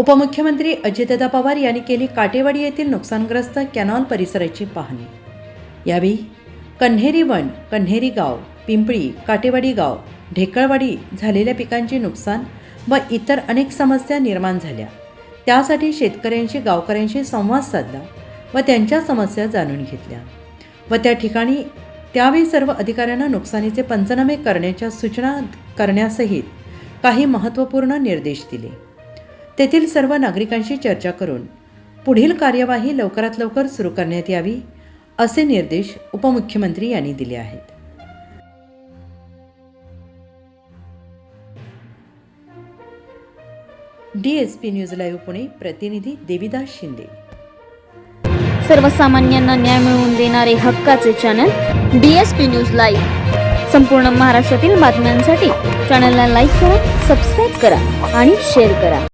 उपमुख्यमंत्री अजितदादा पवार यांनी केली काटेवाडी येथील नुकसानग्रस्त कॅनॉल परिसराची पाहणी. यावेळी कन्हेरी वन कन्हेरी गाव पिंपळी काटेवाडी गाव ढेकळवाडी झालेल्या पिकांचे नुकसान व इतर अनेक समस्या निर्माण झाल्या. त्यासाठी शेतकऱ्यांशी गावकऱ्यांशी संवाद साधला व त्यांच्या समस्या जाणून घेतल्या. व त्या ठिकाणी त्यावेळी सर्व अधिकाऱ्यांना नुकसानीचे पंचनामे करण्याच्या सूचना करण्यासहित काही महत्त्वपूर्ण निर्देश दिले. तेथील सर्व नागरिकांशी चर्चा करून पुढील कार्यवाही लवकरात लवकर सुरू करण्यात यावी असे निर्देश उपमुख्यमंत्री यांनी दिले आहेत. D S P news live Pune प्रतिनिधी देविदास शिंदे. सर्वसामान्यांना न्याय मिळवून देणारे हक्काचे channel D S P news live. संपूर्ण महाराष्ट्रातील बातम्यांसाठी चॅनलला लाईक करा सबस्क्राईब करा आणि शेअर करा.